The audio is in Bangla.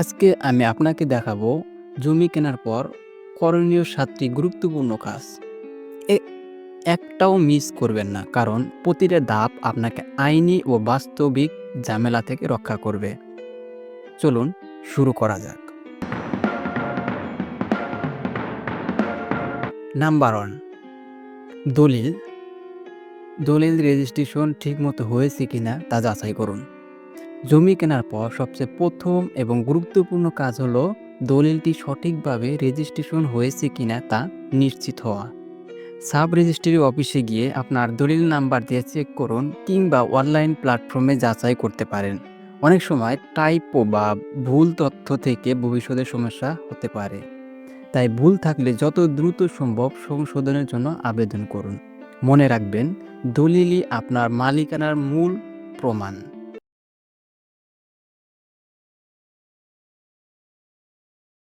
আজকে আমি আপনাকে দেখাবো জমি কেনার পর করণীয় সাতটি গুরুত্বপূর্ণ কাজ। একটাও মিস করবেন না, কারণ প্রতিটা ধাপ আপনাকে আইনি ও বাস্তবিক ঝামেলা থেকে রক্ষা করবে। চলুন শুরু করা যাক। নাম্বার ওয়ান, দলিল। দলিল রেজিস্ট্রেশন ঠিকমতো হয়েছে কিনা তা যাচাই করুন। জমি কেনার পর সবচেয়ে প্রথম এবং গুরুত্বপূর্ণ কাজ হলো দলিলটি সঠিকভাবে রেজিস্ট্রেশন হয়েছে কিনা তা নিশ্চিত হওয়া। সাব রেজিস্ট্রি অফিসে গিয়ে আপনার দলিল নাম্বার দিয়ে চেক করুন কিংবা অনলাইন প্ল্যাটফর্মে যাচাই করতে পারেন। অনেক সময় টাইপো বা ভুল তথ্য থেকে ভবিষ্যতে সমস্যা হতে পারে। তাই ভুল থাকলে যত দ্রুত সম্ভব সংশোধনের জন্য আবেদন করুন। মনে রাখবেন, দলিলই আপনার মালিকানার মূল প্রমাণ।